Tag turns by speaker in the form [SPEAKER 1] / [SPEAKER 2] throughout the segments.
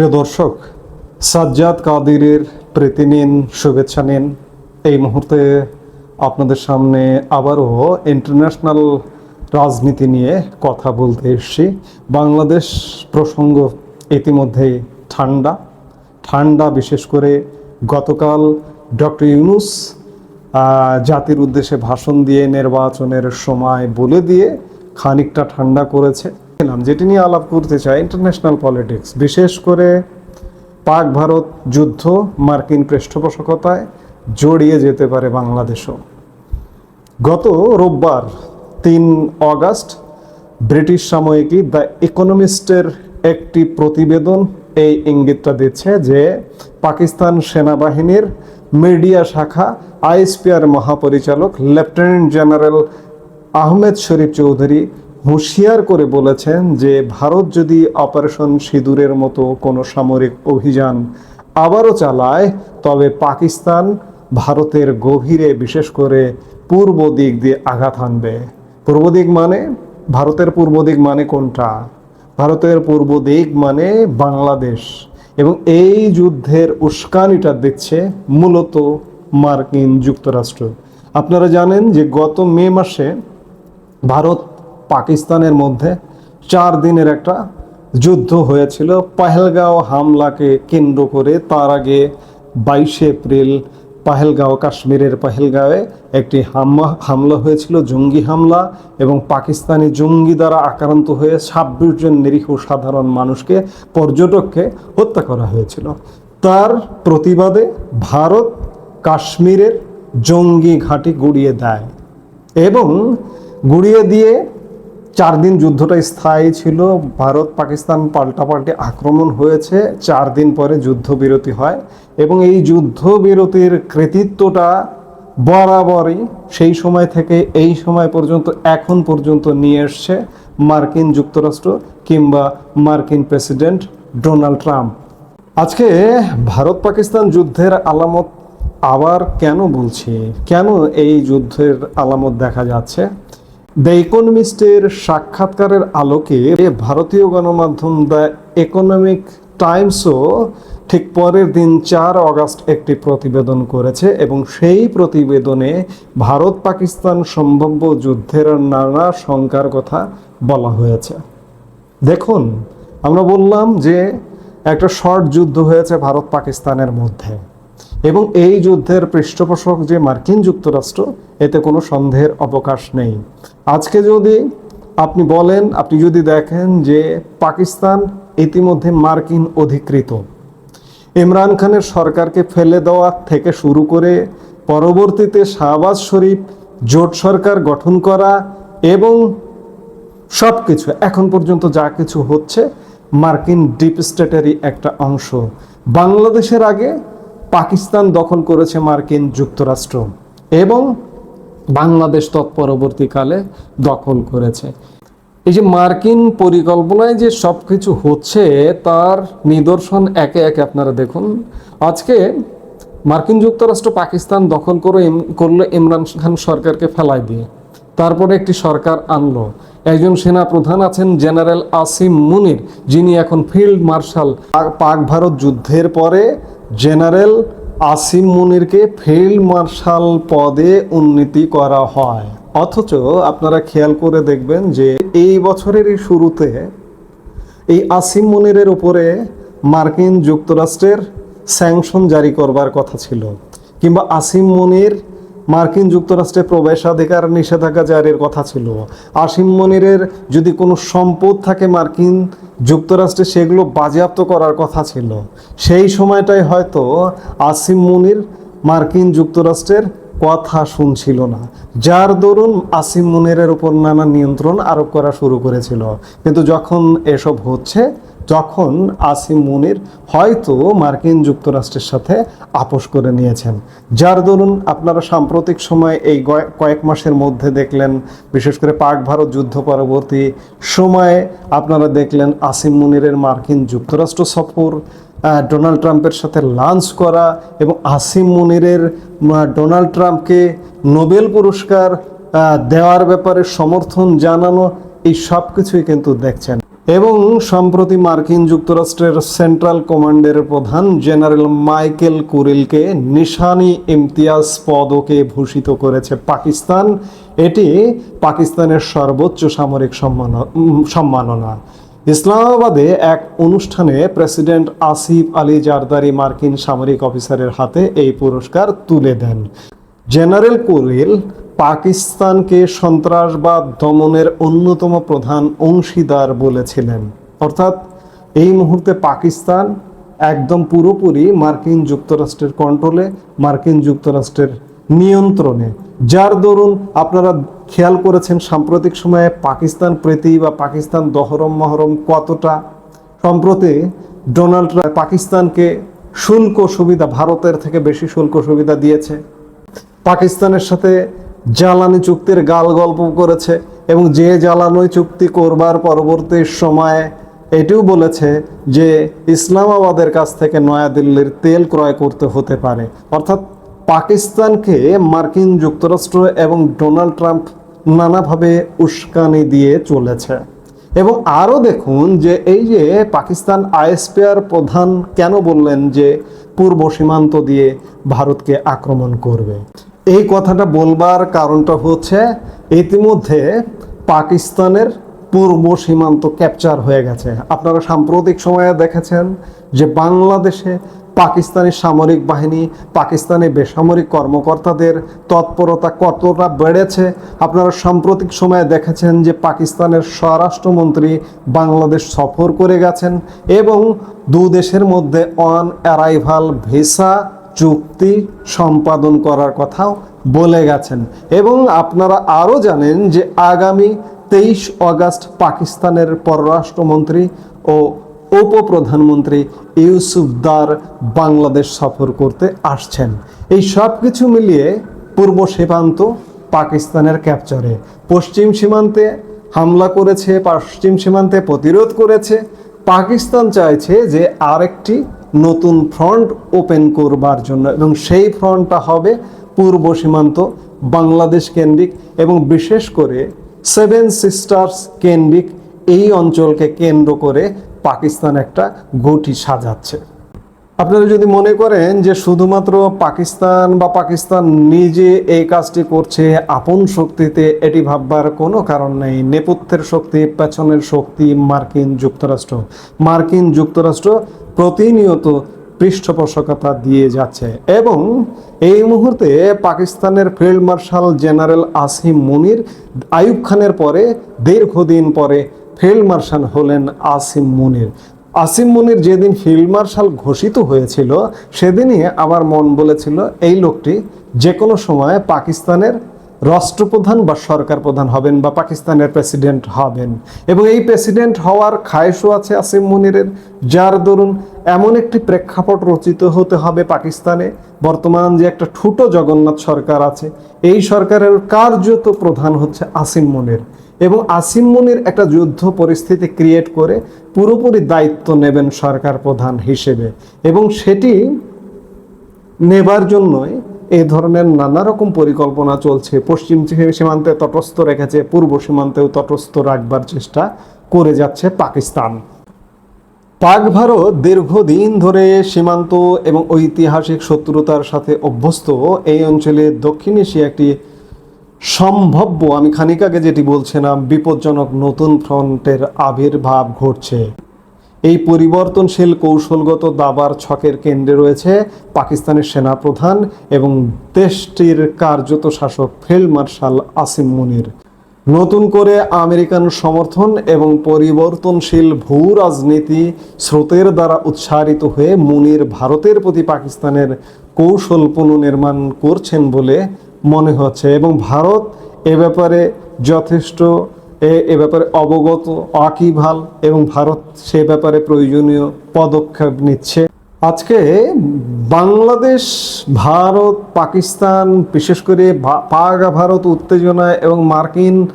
[SPEAKER 1] প্রিয় দর্শক, সাজ্জাদ কাদিরের প্রীতি নিন, শুভেচ্ছা নিন। এই মুহূর্তে আপনাদের সামনে আবারও ইন্টারন্যাশনাল রাজনীতি নিয়ে কথা বলতে এসেছি। বাংলাদেশ প্রসঙ্গ ইতিমধ্যেই ঠান্ডা। ঠান্ডা বিশেষ করে গতকাল ডক্টর ইউনুস জাতির উদ্দেশ্যে ভাষণ দিয়ে নির্বাচনের সময় বলে দিয়ে খানিকটা ঠান্ডা করেছে। বলছিলাম, যেটি নিয়ে আলাপ করতে চাই ইন্টারন্যাশনাল পলিটিক্স বিশেষ করে পাক ভারত যুদ্ধ মার্কিন পৃষ্ঠপোষকতায় জড়িয়ে যেতে পারে বাংলাদেশও। গত রোববার তিন অগাস্ট ব্রিটিশ সাময়িকী দ্য ইকোনমিস্টের একটি প্রতিবেদন এই ইঙ্গিতটা দিচ্ছে যে পাকিস্তান সেনাবাহিনীর মিডিয়া শাখা আইএসপিআর মহাপরিচালক লেফটেন্যান্ট জেনারেল আহমেদ শরীফ চৌধুরী হুঁশিয়ার করে বলেছেন যে, ভারত যদি অপারেশন সিঁদুরের মতো কোনো সামরিক অভিযান আবারও চালায়, তবে পাকিস্তান ভারতের গভীরে বিশেষ করে পূর্ব দিক দিয়ে আঘাত হানবে। পূর্ব দিক মানে? ভারতের পূর্ব দিক মানে কোনটা? ভারতের পূর্ব দিক মানে বাংলাদেশ। এবং এই যুদ্ধের উস্কানিটা দিচ্ছে মূলত মার্কিন যুক্তরাষ্ট্র। আপনারা জানেন যে গত মে মাসে ভারত পাকিস্তানের মধ্যে চার দিনের একটা যুদ্ধ হয়েছিল। পাহেলগাঁও হামলাকে কেন্দ্র করে তার আগে বাইশে এপ্রিল পাহেলগাঁও, কাশ্মীরের পাহেলগাঁওয়ে একটি হামলা হামলা হয়েছিল, জঙ্গি হামলা এবং পাকিস্তানি জঙ্গি দ্বারা আক্রান্ত হয়ে ছাব্বিশ জন নিরীহ সাধারণ মানুষকে পর্যটককে হত্যা করা হয়েছিল। তার প্রতিবাদে ভারত কাশ্মীরের জঙ্গি ঘাঁটি গুড়িয়ে দেয় এবং গুড়িয়ে দিয়ে চার দিন যুদ্ধটা স্থায়ী ছিল, ভারত পাকিস্তান পাল্টাপাল্টি আক্রমণ হয়েছে, চার দিন পরে যুদ্ধবিরতি হয় এবং এই যুদ্ধবিরতির কৃতিত্বটা বরাবরই সেই সময় থেকে এই সময় পর্যন্ত, এখন পর্যন্ত নিয়ে এসছে মার্কিন যুক্তরাষ্ট্র কিংবা মার্কিন প্রেসিডেন্ট ডোনাল্ড ট্রাম্প। আজকে ভারত পাকিস্তান যুদ্ধের আলামত আবার কেন বলছি? কেন এই যুদ্ধের আলামত দেখা যাচ্ছে? দ্য ইকোনমিস্টের সাক্ষাৎকারের আলোকে ভারতীয় গণমাধ্যম দ্য ইকোনমিক টাইমসও ঠিক পরের দিন চার অগাস্ট একটি প্রতিবেদন করেছে এবং সেই প্রতিবেদনে ভারত পাকিস্তান সম্ভাব্য যুদ্ধের নানা শঙ্কার কথা বলা হয়েছে। দেখুন, আমরা বললাম যে একটা শর্ট যুদ্ধ হয়েছে ভারত পাকিস্তানের মধ্যে। এবং এই যুদ্ধের পৃষ্ঠপোষক যে মার্কিন যুক্তরাষ্ট্র, এতে কোনো সন্দেহের অবকাশ নেই। আজকে যদি আপনি বলেন, আপনি যদি দেখেন যে পাকিস্তান ইতিমধ্যে মার্কিন অধিকৃত, ইমরান খানের সরকারকে ফেলে দেওয়া থেকে শুরু করে পরবর্তীতে শাহবাজ শরীফ, জোট সরকার গঠন করা এবং সব কিছু এখন পর্যন্ত যা কিছু হচ্ছে মার্কিন ডিপ স্টেটেরই একটা অংশ। বাংলাদেশের আগে পাকিস্তান দখল করেছে মার্কিন যুক্তরাষ্ট্র এবং বাংলাদেশ তৎপরবর্তীকালে দখল করেছে। এই যে মার্কিন পরিকল্পনায় যে সব কিছু হচ্ছে, তার নিদর্শন একে একে আপনারা দেখুন। আজকে মার্কিন যুক্তরাষ্ট্র পাকিস্তান দখল করে করল ইমরান খান সরকারকে ফেলাই দিয়ে। তারপরে একটি সরকার আনলো। একজন সেনা প্রধান আছেন জেনারেল আসিম মুনির, যিনি এখন ফিল্ড মার্শাল পাক ভারত যুদ্ধের পরে জেনারেল আসিম মুনিরকে ফিল্ড মার্শাল পদে উন্নীতি করা হয়। অথচ আপনারা খেয়াল করে দেখবেন যে এই বছরেরই শুরুতে এই আসিম মুনিরের উপরে মার্কিন যুক্তরাষ্ট্রের স্যাংশন জারি করবার কথা ছিল। কিংবা আসিম মনির মার্কিন যুক্তরাষ্ট্রে প্রবেশাধিকার নিষেধাজ্ঞা জারির কথা ছিল। আসিম মনিরের যদি কোনো সম্পদ থাকে মার্কিন যুক্তরাষ্ট্রে, সেগুলো বাজেয়াপ্ত করার কথা ছিল। সেই সময়টাই হয়তো আসিম মনির মার্কিন যুক্তরাষ্ট্রের কথা শুনছিল না। যার দরুন আসিম মুনিরের উপর নানা নিয়ন্ত্রণ আরোপ করা শুরু করেছিল। কিন্তু যখন এসব হচ্ছে তখন আসিম মুনির হয়তো মার্কিন যুক্তরাষ্ট্রের সাথে আপোষ করে নিয়েছেন। যার দরুন আপনারা সাম্প্রতিক সময়ে এই কয়েক মাসের মধ্যে দেখলেন, বিশেষ করে পাক ভারত যুদ্ধ পরবর্তী সময়ে আপনারা দেখলেন আসিম মুনিরের মার্কিন যুক্তরাষ্ট্র সফর ডোনাল্ড ট্রাম্পের সাথে লাঞ্চ করা এবং আসিম মুনিরের ডোনাল্ড ট্রাম্পকে নোবেল পুরস্কার দেওয়ার ব্যাপারে সমর্থন জানানো, এই সব কিছুই কিন্তু দেখছেন। এবং সম্প্রতি মার্কিন যুক্তরাষ্ট্রের সেন্ট্রাল কমান্ডের প্রধান জেনারেল মাইকেল কুরিলকে নিশানি ইমতিয়াজ পদকে ভূষিত করেছে পাকিস্তান। এটি পাকিস্তানের সর্বোচ্চ সামরিক সম্মান সম্মাননা। ইসলামাবাদে এক অনুষ্ঠানে প্রেসিডেন্ট আসিফ আলী জারদারি মার্কিন সামরিক অফিসারের হাতে এই পুরস্কার তুলে দেন। জেনারেল কুরিল পাকিস্তানকে সন্ত্রাসবাদ দমনের অন্যতম প্রধান অংশীদার বলেছিলেন। অর্থাৎ এই মুহূর্তে পাকিস্তান একদম পুরোপুরি মার্কিন যুক্তরাষ্ট্রের কন্ট্রোলে মার্কিন যুক্তরাষ্ট্রের নিয়ন্ত্রণে। যার দরুন আপনারা খেয়াল করেছেন সাম্প্রতিক সময়ে পাকিস্তান প্রীতি বা পাকিস্তান দহরম মহরম কতটা? সম্প্রতি ডোনাল্ড ট্রাম্প পাকিস্তানকে শুল্ক সুবিধা, ভারতের থেকে বেশি শুল্ক সুবিধা দিয়েছে। পাকিস্তানের সাথে জ্বালানি চুক্তির গাল গল্প করেছে এবং যে জ্বালানি চুক্তি করবার পরবর্তী সময়ে এটিও বলেছে যে ইসলামাবাদের কাছ থেকে নয়াদিল্লির তেল ক্রয় করতে হতে পারে। অর্থাৎ পাকিস্তানকে মার্কিন যুক্তরাষ্ট্র এবং ডোনাল্ড ট্রাম্প নানাভাবে উস্কানি দিয়ে চলেছে। এবং আরও দেখুন যে এই যে পাকিস্তান আইএসপিআর প্রধান কেন বললেন যে পূর্ব সীমান্ত দিয়ে ভারতকে আক্রমণ করবে? এই কথাটা বলবার কারণটা হচ্ছে ইতিমধ্যে পাকিস্তানের পূর্ব সীমান্ত ক্যাপচার হয়ে গেছে। আপনারা সাম্প্রতিক সময়ে দেখেছেন যে বাংলাদেশে পাকিস্তানি সামরিক বাহিনী, পাকিস্তানি বেসামরিক কর্মকর্তাদের তৎপরতা কতটা বেড়েছে, আপনারা সাম্প্রতিক সময়ে দেখেছেন যে পাকিস্তানের স্বরাষ্ট্রমন্ত্রী বাংলাদেশ সফর করে গেছেন এবং দু দেশের মধ্যে অন অ্যারাইভাল ভিসা চুক্তি সম্পাদন করার কথাও বলে গেছেন। এবং আপনারা আরও জানেন যে আগামী তেইশ অগাস্ট পাকিস্তানের পররাষ্ট্রমন্ত্রী ও উপপ্রধানমন্ত্রী ইউসুফ দার বাংলাদেশ সফর করতে আসছেন। এই সব কিছু মিলিয়ে পূর্ব সীমান্ত পাকিস্তানের ক্যাপচারে, পশ্চিম সীমান্তে হামলা করেছে, পশ্চিম সীমান্তে প্রতিরোধ করেছে। পাকিস্তান চাইছে যে আরেকটি নতুন ফ্রন্ট ওপেন করবার জন্য। এবং সেই ফ্রন্টটা হবে পূর্ব সীমান্ত বাংলাদেশ কেন্দ্রিক এবং বিশেষ করে সেভেন সিস্টার্স কেন্দ্রিক। এই অঞ্চলকে কেন্দ্র করে পাকিস্তান একটা ঘটি সাজাচ্ছে। আপনারা যদি মনে করেন যে শুধুমাত্র পাকিস্তান বা পাকিস্তান নিজে এই কাজটি করছে, আপন শক্তিতে, এটি ভাববার কোনো কারণ নেই। নেপথ্যের শক্তি, পেছনের শক্তি, মার্কিন যুক্তরাষ্ট্র। মার্কিন যুক্তরাষ্ট্র প্রতিনিয়ত পৃষ্ঠপোষকতা দিয়ে যাচ্ছে এবং এই মুহূর্তে পাকিস্তানের field marshal general Asim Munir, Ayub খানের পরে, দীর্ঘদিন পরে ফিল্ড মার্শাল হলেন আসিম মুনির। আসিম মুনির যেদিন ফিল্ড মার্শাল ঘোষিত হয়েছিল, সেদিনই আমার মন বলেছিল, এই লোকটি যে কোনো সময় পাকিস্তানের রাষ্ট্রপ্রধান বা সরকার প্রধান হবেন বা পাকিস্তানের প্রেসিডেন্ট হবেন। এবং এই প্রেসিডেন্ট হওয়ার খায়শও আছে আসিম মুনিরের। যার দরুন এমন একটি প্রেক্ষাপট রচিত হতে হবে পাকিস্তানে। বর্তমান যে একটা ঠুটো জগন্নাথ সরকার আছে, এই সরকারের কার্যত প্রধান হচ্ছে আসিম মুনির। এবং আসিম মুনির একটা যুদ্ধ পরিস্থিতি ক্রিয়েট করে পুরোপুরি দায়িত্ব নেবেন সরকার প্রধান হিসেবে এবং সেটি নেবার জন্যই এই ধরনের নানা রকম পরিকল্পনা চলছে। পশ্চিম সীমান্তে তটস্থ রেখেছে, পূর্ব সীমান্তেও তটস্থ রাখবার চেষ্টা করে যাচ্ছে পাকিস্তান। পাক ভারত দীর্ঘদিন ধরে সীমান্ত এবং ঐতিহাসিক শত্রুতার সাথে অভ্যস্ত। এই অঞ্চলে দক্ষিণ এশিয়া একটি সম্ভাব্য, আমি খানিক আগে যেটি বলছিলাম, বিপজ্জনক নতুন ফ্রন্টের আবির্ভাব ঘটছে। এই পরিবর্তনশীল কৌশলগত দাবার ছকের কেন্দ্রে রয়েছে পাকিস্তানের সেনাপ্রধান এবং দেশটির কার্যত শাসক ফিল্ড মার্শাল আসিম মুনির। নতুন করে আমেরিকান সমর্থন এবং পরিবর্তনশীল ভূ রাজনীতি স্রোতের দ্বারা উৎসারিত হয়ে মুনির ভারতের প্রতি পাকিস্তানের কৌশল পুনর্নির্মাণ করছেন বলে মনে হচ্ছে এবং ভারত এ ব্যাপারে যথেষ্ট, এ এ ব্যাপারে অবগত, আকিভাল এবং ভারত সে ব্যাপারে প্রয়োজনীয় পদক্ষেপ নিচ্ছে। আজকে বাংলাদেশ, ভারত, পাকিস্তান, বিশেষ করে পাগা ভারত উত্তেজনা এবং মার্কিন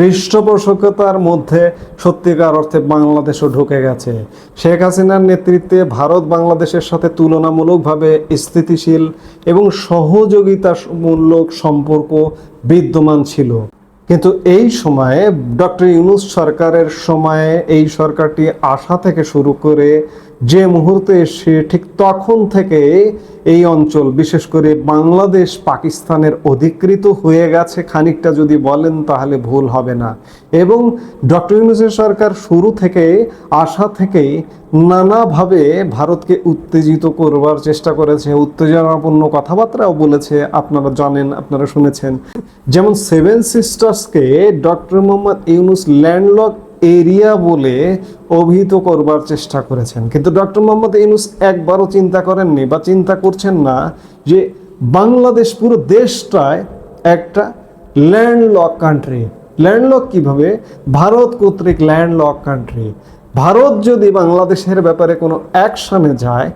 [SPEAKER 1] পৃষ্ঠপোষকতার মধ্যে সত্যিকার অর্থে বাংলাদেশও ঢুকে গেছে। শেখ হাসিনার নেতৃত্বে ভারত বাংলাদেশের সাথে তুলনামূলকভাবে স্থিতিশীল এবং সহযোগিতামূলক সম্পর্ক বিদ্যমান ছিল। কিন্তু এই সময়ে ডক্টর ইউনুস সরকারের সময়ে এই সরকারটি আসা থেকে শুরু করে যে মুহূর্তে এসে ঠিক তখন থেকে এই অঞ্চল, বিশেষ করে বাংলাদেশ, পাকিস্তানের অধিকৃত হয়ে গেছে খানিকটা যদি বলেন তাহলে ভুল হবে না। এবং ডক্টর ইউনুসের সরকার শুরু থেকে আসা থেকেই নানাভাবে ভারতকে উত্তেজিত করবার চেষ্টা করেছে, উত্তেজনাপূর্ণ কথাবার্তাও বলেছে, আপনারা জানেন, আপনারা শুনেছেন। যেমন seven সিস্টার্সকে doctor Mohammad Yunus landlocked area বলে অভিহিত করবার চেষ্টা করেছেন। কিন্তু ডক্টর মোহাম্মদ ইউনুস একবারও চিন্তা করেননি বা চিন্তা করছেন না যে বাংলাদেশ পুরো দেশটায় একটা ল্যান্ডলক কান্ট্রি। ল্যান্ডলক কীভাবে? ভারত কর্তৃক ল্যান্ডলক কান্ট্রি। ভারত যদি বাংলাদেশের ব্যাপারে কোনো অ্যাকশনে যায়,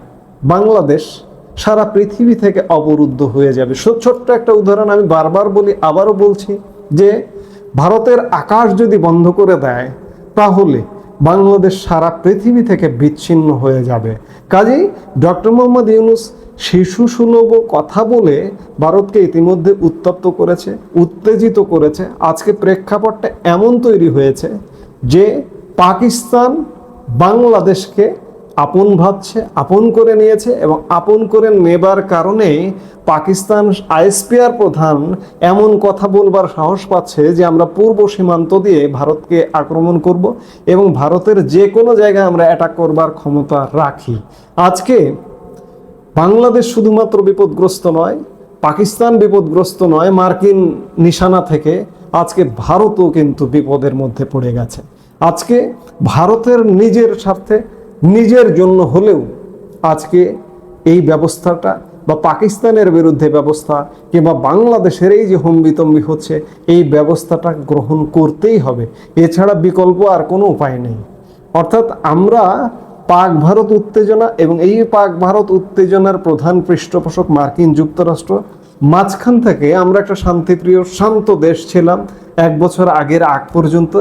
[SPEAKER 1] বাংলাদেশ সারা পৃথিবী থেকে অবরুদ্ধ হয়ে যাবে। ছোট্ট একটা উদাহরণ আমি বারবার বলি, আবারও বলছি যে ভারতের আকাশ যদি বন্ধ করে দেয় তাহলে বাংলাদেশ সারা পৃথিবী থেকে বিচ্ছিন্ন হয়ে যাবে। কাজেই ডক্টর মোহাম্মদ ইউনুস শিশু সুলভ কথা বলে ভারতকে ইতিমধ্যে উত্তপ্ত করেছে, উত্তেজিত করেছে। আজকে প্রেক্ষাপটটা এমন তৈরি হয়েছে যে পাকিস্তান বাংলাদেশকে আপন ভাবছে, আপন করে নিয়েছে এবং আপন করে নেবার কারণে পাকিস্তান আইএসপিআর প্রধান এমন কথা বলবার সাহস পাচ্ছে যে আমরা পূর্ব সীমান্ত দিয়ে ভারতকে আক্রমণ করব এবং ভারতের যে কোনো জায়গায় আমরা অ্যাটাক করবার ক্ষমতা রাখি। আজকে বাংলাদেশ শুধুমাত্র বিপদগ্রস্ত নয়, পাকিস্তান বিপদগ্রস্ত নয়, মার্কিন নিশানা থেকে আজকে ভারতও কিন্তু বিপদের মধ্যে পড়ে গেছে। আজকে ভারতের নিজের স্বার্থে নিজের জন্য হলেও আজকে এই ব্যবস্থাটা বা পাকিস্তানের বিরুদ্ধে ব্যবস্থা কিংবা বাংলাদেশের এই যে হম্বিতম্বি হচ্ছে, এই ব্যবস্থাটা গ্রহণ করতেই হবে। এছাড়া বিকল্প আর কোনো উপায় নেই। অর্থাৎ আমরা পাক ভারত উত্তেজনা এবং এই পাক ভারত উত্তেজনার প্রধান পৃষ্ঠপোষক মার্কিন যুক্তরাষ্ট্র, মাঝখান থেকে আমরা একটা শান্তিপ্রিয়, শান্ত দেশ ছিলাম। এক বছর আগের আগ পর্যন্ত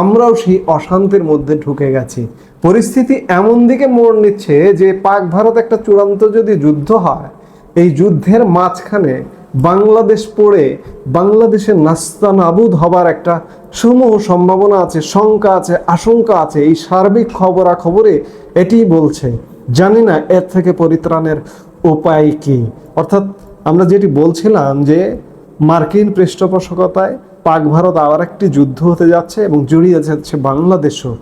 [SPEAKER 1] আমরাও সেই অশান্তির মধ্যে ঢুকে গেছি। পরিস্থিতি এমন দিকে মোড় নিচ্ছে যে পাক ভারত একটা চূড়ান্ত যদি যুদ্ধ হয়, এই যুদ্ধের মাঝখানে বাংলাদেশ পড়ে বাংলাদেশের নাস্তা নাবুদ হবার একটা সমূহ সম্ভাবনা আছে, শঙ্কা আছে, আশঙ্কা আছে। এই সার্বিক খবরাখবরে এটি বলছে। জানি না এর থেকে পরিত্রাণের উপায় কি। অর্থাৎ আমরা যেটি বলছিলাম যে মার্কিন পৃষ্ঠপোষকতায় পাক ভারত আবার একটি যুদ্ধ হতে যাচ্ছে এবং জড়িয়ে যাচ্ছে বাংলাদেশও।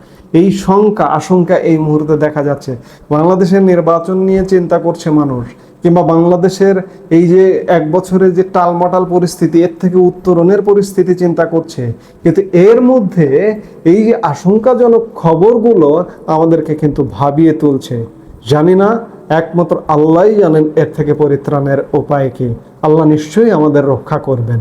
[SPEAKER 1] এই শঙ্কা, আশঙ্কা এই মুহূর্তে দেখা যাচ্ছে। বাংলাদেশের নির্বাচন নিয়ে চিন্তা করছে মানুষ, কিংবা বাংলাদেশের এই যে এক বছরের যে টালমাটাল পরিস্থিতি, এর থেকে উত্তরণের পরিস্থিতি চিন্তা করছে। কিন্তু এর মধ্যে এই যে আশঙ্কাজনক খবরগুলো আমাদেরকে কিন্তু ভাবিয়ে তুলছে। জানি না, একমাত্র আল্লাহই জানেন এর থেকে পরিত্রাণের উপায় কি। আল্লাহ নিশ্চয়ই আমাদের রক্ষা করবেন।